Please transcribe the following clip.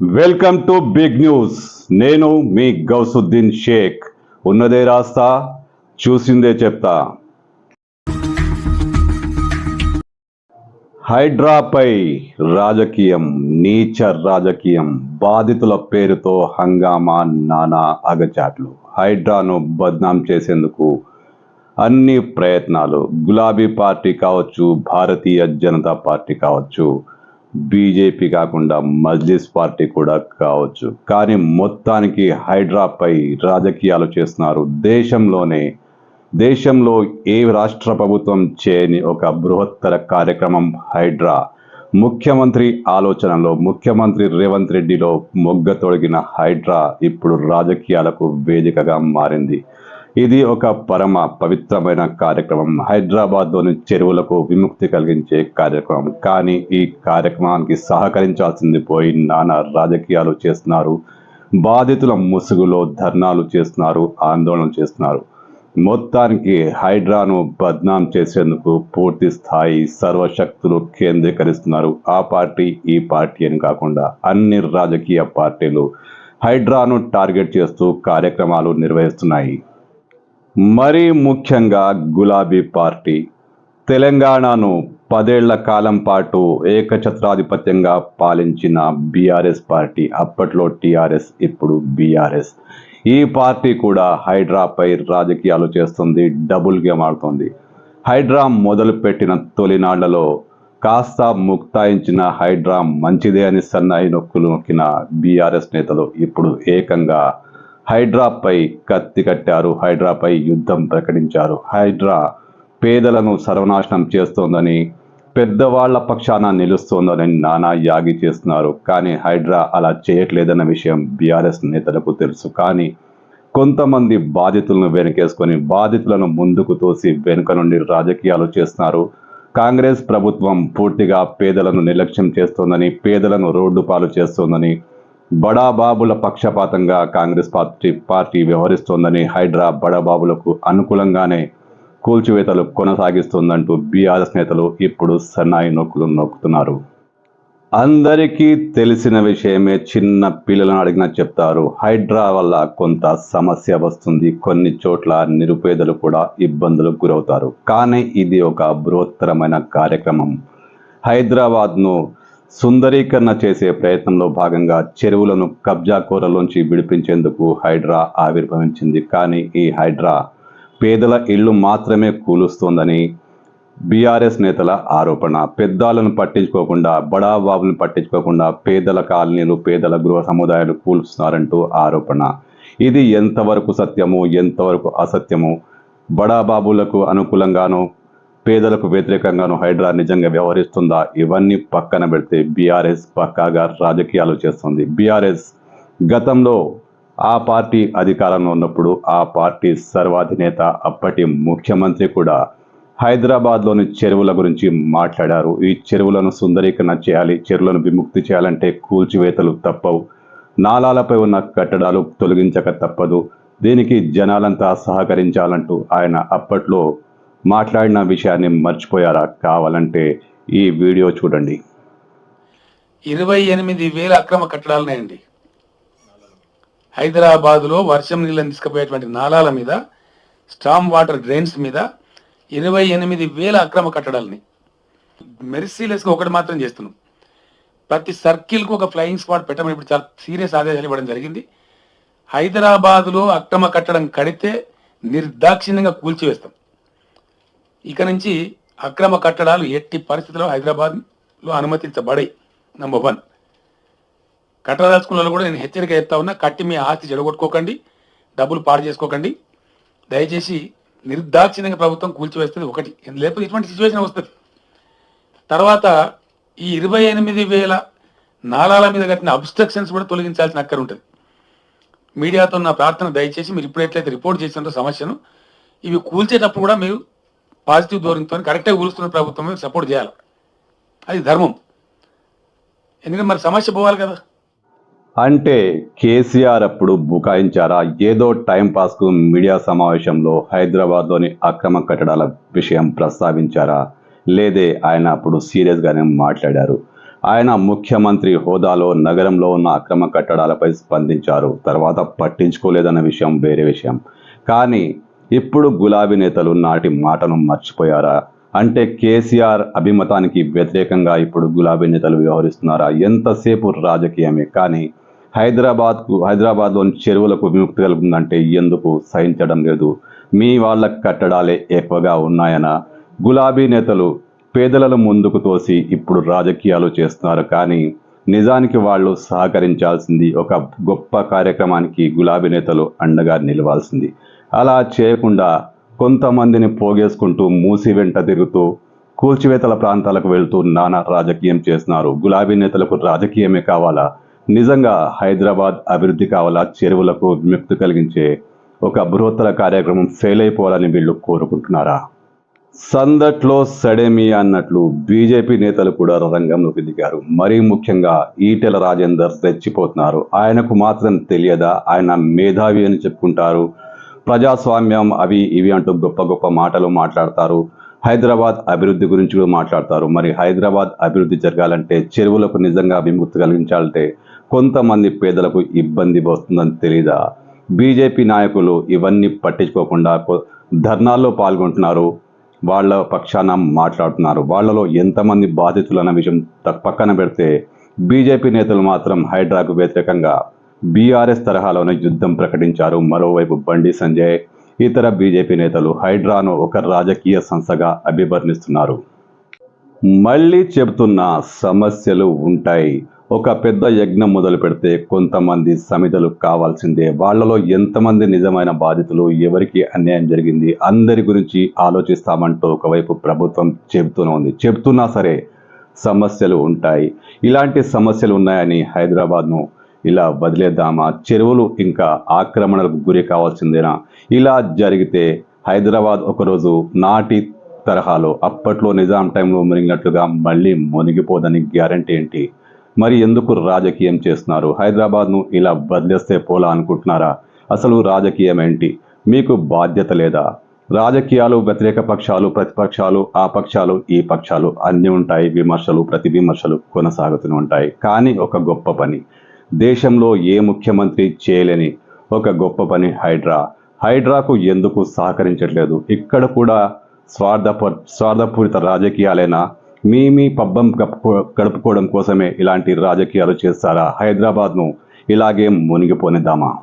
Welcome to big news. నేను మీ గౌసుద్దీన్ షేక్. ఉన్నదే రాస్తా చూసిందే చెప్తా. హైడ్రాపై రాజకీయం నీచ రాజకీయం బాధితుల పేరుతో హంగామా నానా అగచాట్లు. హైడ్రాను బద్నాం చేసేందుకు అన్ని ప్రయత్నాలు. గులాబీ పార్టీ కావచ్చు భారతీయ జనతా పార్టీ కావచ్చు. బీజేపీ కాకుండా మజ్లిస్ పార్టీ కూడా కావచ్చు. కానీ మొత్తానికి హైడ్రాపై రాజకీయాలు చేస్తున్నారు. దేశంలోనే దేశంలో ఏ రాష్ట్ర ప్రభుత్వం చేయని ఒక బృహత్తర కార్యక్రమం హైడ్రా. ముఖ్యమంత్రి ఆలోచనలో ముఖ్యమంత్రి రేవంత్ రెడ్డిలో మొగ్గ తొడిగిన హైడ్రా ఇప్పుడు రాజకీయాలకు వేదికగా మారింది. ఇది ఒక పరమ పవిత్రమైన కార్యక్రమం. హైదరాబాద్లోని చెరువులకు విముక్తి కలిగించే కార్యక్రమం. కానీ ఈ కార్యక్రమానికి సహకరించాల్సింది పోయి నానా రాజకీయాలు చేస్తున్నారు. బాధితుల ముసుగులో ధర్నాలు చేస్తున్నారు ఆందోళన చేస్తున్నారు. మొత్తానికి హైడ్రాను బద్నాం చేసేందుకు పూర్తి స్థాయి సర్వశక్తులు కేంద్రీకరిస్తున్నారు. ఆ పార్టీ ఈ పార్టీ అని కాకుండా అన్ని రాజకీయ పార్టీలు హైడ్రాను టార్గెట్ చేస్తూ కార్యక్రమాలు నిర్వహిస్తున్నాయి. మరీ ముఖ్యంగా గులాబీ పార్టీ. తెలంగాణను పదేళ్ళ కాలం పాటు ఏకఛత్రాధిపత్యంగా పాలించిన బీఆర్ఎస్ పార్టీ అప్పట్లో టీఆర్ఎస్ ఇప్పుడు బీఆర్ఎస్. ఈ పార్టీ కూడా హైడ్రాపై రాజకీయాలు చేస్తుంది డబుల్ గేమ్ ఆడుతుంది హైడ్రా మొదలుపెట్టిన తొలినాళ్ళలో కాస్త ముక్తాయించిన హైడ్రా మంచిదే అని సన్నాయి నొక్కులు నొక్కిన బీఆర్ఎస్ నేతలు ఇప్పుడు ఏకంగా హైడ్రాపై కత్తి కట్టారు. హైడ్రాపై యుద్ధం ప్రకటించారు. హైడ్రా పేదలను సర్వనాశనం చేస్తోందని పెద్దవాళ్ళ పక్షాన నిలుస్తోందని నానా యాగి చేస్తున్నారు. కానీ హైడ్రా అలా చేయట్లేదన్న విషయం బీఆర్ఎస్ నేతలకు తెలుసు. కానీ కొంతమంది బాధితులను వెనకేసుకొని బాధితులను ముందుకు తోసి వెనుక నుండి రాజకీయాలు చేస్తున్నారు. కాంగ్రెస్ ప్రభుత్వం పూర్తిగా పేదలను నిర్లక్ష్యం చేస్తోందని పేదలను రోడ్డు పాలు చేస్తోందని బడాబాబుల పక్షపాతంగా కాంగ్రెస్ పార్టీ పార్టీ వ్యవహరిస్తోందని హైడ్రా బడాబాబులకు అనుకూలంగానే కూల్చివేతలు కొనసాగిస్తోందంటూ బీఆర్ఎస్ నేతలు ఇప్పుడు సన్నాయి నొక్కులు నొక్కుతున్నారు. అందరికీ తెలిసిన విషయమే చిన్న పిల్లలను అడిగినా చెప్తారు. హైడ్రా వల్ల కొంత సమస్య వస్తుంది. కొన్ని చోట్ల నిరుపేదలు కూడా ఇబ్బందులకు గురవుతారు. కానీ ఇది ఒక బృహత్తరమైన కార్యక్రమం. హైదరాబాద్ను సుందరీకరణ చేసే ప్రయత్నంలో భాగంగా చెరువులను కబ్జా కోరలోంచి విడిపించేందుకు హైడ్రా ఆవిర్భవించింది. కానీ ఈ హైడ్రా పేదల ఇళ్ళు మాత్రమే కూలుస్తోందని బీఆర్ఎస్ నేతల ఆరోపణ. పెద్దాలను పట్టించుకోకుండా బడాబాబులను పట్టించుకోకుండా పేదల కాలనీలు పేదల గృహ సముదాయాలు కూలుస్తున్నారంటూ ఆరోపణ. ఇది ఎంతవరకు సత్యము ఎంతవరకు అసత్యము బడాబాబులకు అనుకూలంగానో పేదలకు వ్యతిరేకంగాను హైడ్రా నిజంగా వ్యవహరిస్తుందా? ఇవన్నీ పక్కన పెడితే బీఆర్ఎస్ పక్కాగా రాజకీయాలు చేస్తుంది. బీఆర్ఎస్ గతంలో ఆ పార్టీ అధికారంలో ఉన్నప్పుడు ఆ పార్టీ సర్వాధినేత అప్పటి ముఖ్యమంత్రి కూడా హైదరాబాద్లోని చెరువుల గురించి మాట్లాడారు. ఈ చెరువులను సుందరీకరణ చేయాలి చెరువులను విముక్తి చేయాలంటే కూల్చివేతలు తప్పవు. నాలాలపై ఉన్న కట్టడాలు తొలగించక తప్పదు. దీనికి జనాలంతా సహకరించాలంటూ ఆయన అప్పట్లో మాట్లాడిన విషయాన్ని మర్చిపోయారా? కావాలంటే ఈ వీడియో చూడండి. ఇరవై ఎనిమిది వేల అక్రమ కట్టడాలున్నాయండి. హైదరాబాదులో వర్షం నీళ్ళని తీసుకుపోయేటువంటి నాలాల మీద స్టామ్ వాటర్ డ్రైన్స్ మీద ఇరవై ఎనిమిది వేల అక్రమ కట్టడాలని మెరిసీలెస్గా ఒకటి మాత్రం చేస్తున్నాం. ప్రతి సర్కిల్కు ఒక ఫ్లయింగ్ స్పాట్ పెట్టమని ఇప్పుడు చాలా సీరియస్ ఆదేశాలు ఇవ్వడం జరిగింది. హైదరాబాదులో అక్రమ కట్టడం కడితే నిర్దాక్షిణ్యంగా కూల్చివేస్తాం. ఇక నుంచి అక్రమ కట్టడాలు ఎట్టి పరిస్థితుల్లో హైదరాబాద్లో అనుమతించబడాయి. నంబర్ వన్ కట్టదలుచుకున్న వాళ్ళు కూడా నేను హెచ్చరిక చెప్తా ఉన్నా కట్టి మీ ఆస్తి చెడగొట్టుకోకండి డబ్బులు పాడు చేసుకోకండి. దయచేసి నిర్దాక్షిణ్యంగా ప్రభుత్వం కూల్చివేస్తుంది ఒకటి. లేకపోతే ఇటువంటి సిచ్యువేషన్ వస్తుంది. తర్వాత ఈ ఇరవై ఎనిమిది వేల నాళాల మీద కట్టిన అబ్స్ట్రక్షన్స్ కూడా తొలగించాల్సిన అక్కర ఉంటుంది. మీడియాతో నా ప్రార్థన దయచేసి మీరు ఇప్పుడు ఎట్లయితే రిపోర్ట్ చేసినారో సమస్యను ఇవి కూల్చేటప్పుడు కూడా మీరు పాజిటివ్ ధోరణితో కరెక్ట్గా కూలుస్తున్న ప్రభుత్వం సపోర్ట్ చేయాలి. అది ధర్మం. ఎందుకంటే మరి సమస్య పోవాలి కదా. అంటే కేసీఆర్ అప్పుడు బుకాయించారా? ఏదో టైం పాస్కు మీడియా సమావేశంలో హైదరాబాద్లోని అక్రమ కట్టడాల విషయం ప్రస్తావించారా? లేదే ఆయన అప్పుడు సీరియస్గానే మాట్లాడారు. ఆయన ముఖ్యమంత్రి హోదాలో నగరంలో ఉన్న అక్రమ కట్టడాలపై స్పందించారు. తర్వాత పట్టించుకోలేదన్న విషయం వేరే విషయం. కానీ ఇప్పుడు గులాబీ నేతలు నాటి మాటను మర్చిపోయారా? అంటే కేసీఆర్ అభిమతానికి వ్యతిరేకంగా ఇప్పుడు గులాబీ నేతలు వ్యవహరిస్తున్నారా? ఎంతసేపు రాజకీయమే? కానీ హైదరాబాద్కు హైదరాబాద్లోని చెరువులకు విముక్తి కలుగుతుందంటే ఎందుకు? సహించడం లేదు. మీ వాళ్ళ కట్టడాలే ఎక్కువగా ఉన్నాయన? గులాబీ నేతలు పేదలను ముందుకు తోసి ఇప్పుడు రాజకీయాలు చేస్తున్నారు. కానీ నిజానికి వాళ్ళు సహకరించాల్సింది ఒక గొప్ప కార్యక్రమానికి గులాబీ నేతలు అండగా నిలవాల్సింది. అలా చేయకుండా కొంతమందిని పోగేసుకుంటూ మూసి వెంట తిరుగుతూ కూల్చివేతల ప్రాంతాలకు వెళ్తూ నానా రాజకీయం చేస్తున్నారు. గులాబీ నేతలకు రాజకీయమే కావాలా? నిజంగా హైదరాబాద్ అభివృద్ధి కావాలా? చెరువులకు విముక్తి కలిగించే ఒక బృహత్తర కార్యక్రమం ఫెయిల్ అయిపోవాలని వీళ్ళు కోరుకుంటున్నారా? సందట్లో సడేమి అన్నట్లు బీజేపీ నేతలు కూడా రంగంలోకి దిగారు. మరీ ముఖ్యంగా ఈటెల రాజేందర్ రెచ్చిపోతున్నారు. ఆయనకు మాత్రం తెలియదా? ఆయన మేధావి అని చెప్పుకుంటారు. ప్రజాస్వామ్యం అవి ఇవి అంటూ గొప్ప గొప్ప మాటలు మాట్లాడతారు. హైదరాబాద్ అభివృద్ధి గురించి కూడా మాట్లాడతారు. మరి హైదరాబాద్ అభివృద్ధి జరగాలంటే చెరువులకు నిజంగా విముక్తి కలిగించాలంటే కొంతమంది పేదలకు ఇబ్బంది వస్తుందని తెలీదా? బీజేపీ నాయకులు ఇవన్నీ పట్టించుకోకుండా ధర్నాల్లో పాల్గొంటున్నారు. వాళ్ళ పక్షాన మాట్లాడుతున్నారు. వాళ్ళలో ఎంతమంది బాధితులు అన్న విషయం పక్కన పెడితే బీజేపీ నేతలు మాత్రం హైడ్రాకు వ్యతిరేకంగా బీఆర్ఎస్ తరహాలోనే యుద్ధం ప్రకటించారు. మరోవైపు బండి సంజయ్ ఇతర బీజేపీ నేతలు హైడ్రాను ఒక రాజకీయ సంస్థగా అభివర్ణిస్తున్నారు. మళ్ళీ చెబుతున్న సమస్యలు ఉంటాయి. ఒక పెద్ద యజ్ఞం మొదలు పెడితే కొంతమంది సమితలు కావాల్సిందే. వాళ్ళలో ఎంతమంది నిజమైన బాధితులు ఎవరికి అన్యాయం జరిగింది అందరి గురించి ఆలోచిస్తామంటూ ఒకవైపు ప్రభుత్వం చెబుతూనే ఉంది. చెబుతున్నా సరే సమస్యలు ఉంటాయి. ఇలాంటి సమస్యలు ఉన్నాయని హైదరాబాద్ను ఇలా వదిలేద్దామా? చెరువులు ఇంకా ఆక్రమణలకు గురి కావాల్సిందేనా? ఇలా జరిగితే హైదరాబాద్ ఒకరోజు నాటి తరహాలో అప్పట్లో నిజాం టైంలో మునిగినట్లుగా మళ్ళీ మునిగిపోదని గ్యారంటీ ఏంటి? మరి ఎందుకు రాజకీయం చేస్తున్నారు? హైదరాబాద్ను ఇలా వదిలేస్తే పోలా అనుకుంటున్నారా? అసలు రాజకీయం ఏంటి? మీకు బాధ్యత లేదా? రాజకీయాలు వ్యతిరేక పక్షాలు ప్రతిపక్షాలు ఆ పక్షాలు ఈ పక్షాలు అన్నీ ఉంటాయి. విమర్శలు ప్రతి విమర్శలు కొనసాగుతూనే ఉంటాయి. కానీ ఒక గొప్ప పని. దేశంలో ఏ ముఖ్యమంత్రి చేయలేని ఒక గొప్ప పని హైడ్రా. హైడ్రాకు ఎందుకు సహకరించట్లేదు? ఇక్కడ కూడా స్వార్థప స్వార్థపూరిత రాజకీయాలైనా? మీ మీ పబ్బం గడుపుకోవడం కోసమే ఇలాంటి రాజకీయాలు చేస్తారా హైదరాబాద్ను? ఇలాగే మునిగిపోనిద్దామా?